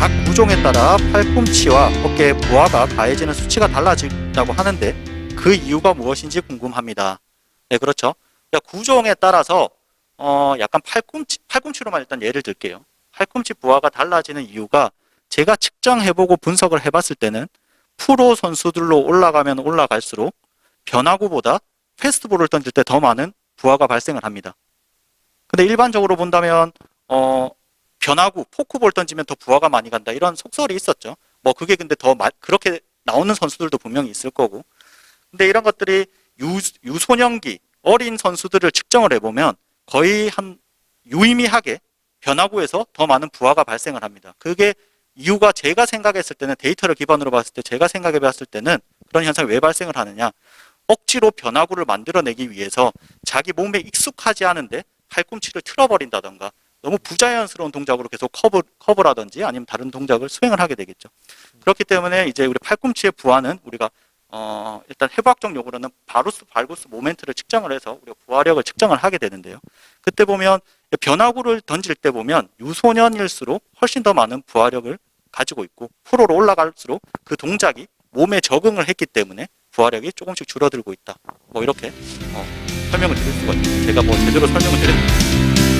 각 구종에 따라 팔꿈치와 어깨의 부하가 가해지는 수치가 달라진다고 하는데 그 이유가 무엇인지 궁금합니다. 네, 그렇죠. 구종에 따라서 어 약간 팔꿈치 팔꿈치로만 일단 예를 들게요. 팔꿈치 부하가 달라지는 이유가 제가 측정해보고 분석을 해봤을 때는 프로 선수들로 올라가면 올라갈수록 변화구보다 패스트볼을 던질 때 더 많은 부하가 발생을 합니다. 근데 일반적으로 본다면 어 변화구 포크볼 던지면 더 부하가 많이 간다 이런 속설이 있었죠. 뭐 그게 근데 더 마- 그렇게 나오는 선수들도 분명히 있을 거고. 근데 이런 것들이 유, 유소년기 어린 선수들을 측정을 해보면 거의 한 유의미하게 변화구에서 더 많은 부하가 발생을 합니다. 그게 이유가 제가 생각했을 때는 데이터를 기반으로 봤을 때 제가 생각해 봤을 때는 그런 현상이 왜 발생을 하느냐 억지로 변화구를 만들어내기 위해서 자기 몸에 익숙하지 않은데 팔꿈치를 틀어버린다던가 너무 부자연스러운 동작으로 계속 커브, 커브라든지 아니면 다른 동작을 수행을 하게 되겠죠. 그렇기 때문에 이제 우리 팔꿈치의 부하는 우리가 어, 일단 해부학적 용어로는 바루스 발구스 모멘트를 측정을 해서 우리가 부하력을 측정을 하게 되는데요. 그때 보면 변화구를 던질 때 보면 유소년일수록 훨씬 더 많은 부하력을 가지고 있고 프로로 올라갈수록 그 동작이 몸에 적응을 했기 때문에 부하력이 조금씩 줄어들고 있다. 뭐 이렇게 어, 설명을 드릴 수가 있죠. 제가 뭐 제대로 설명을 드렸는데